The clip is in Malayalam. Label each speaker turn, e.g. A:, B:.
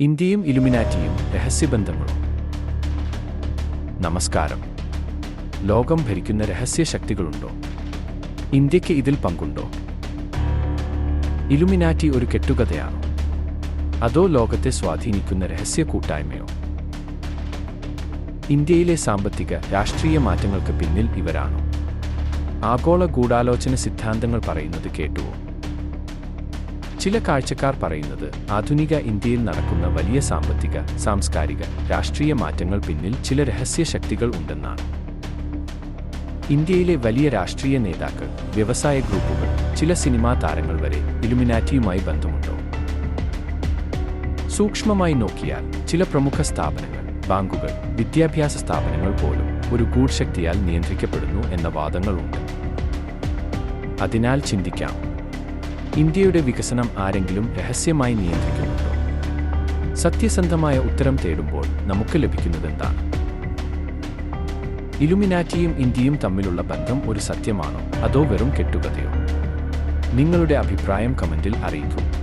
A: ഇന്ത്യയും ഇലുമിനാറ്റിയും രഹസ്യബന്ധങ്ങളും. നമസ്കാരം. ലോകം ഭരിക്കുന്ന രഹസ്യശക്തികളുണ്ടോ? ഇന്ത്യയ്ക്ക് ഇതിൽ പങ്കുണ്ടോ? ഇലുമിനാറ്റി ഒരു കെട്ടുകഥയാണോ? അതോ ലോകത്തെ സ്വാധീനിക്കുന്ന രഹസ്യ കൂട്ടായ്മയോ ഇന്ത്യയിലെ സാമ്പത്തിക രാഷ്ട്രീയ മാറ്റങ്ങൾക്ക് പിന്നിൽ ഇവരാണോ? ആഗോള ഗൂഢാലോചന സിദ്ധാന്തങ്ങൾ പറയുന്നത് കേട്ടുവോ? ചില കാഴ്ചക്കാർ പറയുന്നത് ആധുനിക ഇന്ത്യയിൽ നടക്കുന്ന വലിയ സാമ്പത്തിക സാംസ്കാരിക രാഷ്ട്രീയ മാറ്റങ്ങൾ പിന്നിൽ ചില രഹസ്യ ശക്തികൾ ഉണ്ടെന്നാണ്. ഇന്ത്യയിലെ വലിയ രാഷ്ട്രീയ നേതാക്കൾ വ്യവസായ ഗ്രൂപ്പുകൾ ചില സിനിമാ താരങ്ങൾ വരെ ഇലുമിനാറ്റിയുമായി ബന്ധമുണ്ടോ? സൂക്ഷ്മമായി നോക്കിയാൽ ചില പ്രമുഖ സ്ഥാപനങ്ങൾ ബാങ്കുകൾ വിദ്യാഭ്യാസ സ്ഥാപനങ്ങൾ പോലും ഒരു ഗൂഢശക്തിയാൽ നിയന്ത്രിക്കപ്പെടുന്നു എന്ന വാദങ്ങളുണ്ട്. അതിനാൽ ചിന്തിക്കാം ഇന്ത്യയുടെ വികസനം ആരെങ്കിലും രഹസ്യമായി നിയന്ത്രിക്കുന്നുണ്ടോ? സത്യസന്ധമായ ഉത്തരം തേടുമ്പോൾ നമുക്ക് ലഭിക്കുന്നത് എന്താണ്? ഇലുമിനാറ്റിയും ഇന്ത്യയും തമ്മിലുള്ള ബന്ധം ഒരു സത്യമാണോ? അതോ വെറും കെട്ടുകഥയോ? നിങ്ങളുടെ അഭിപ്രായം കമന്റിൽ അറിയിക്കൂ.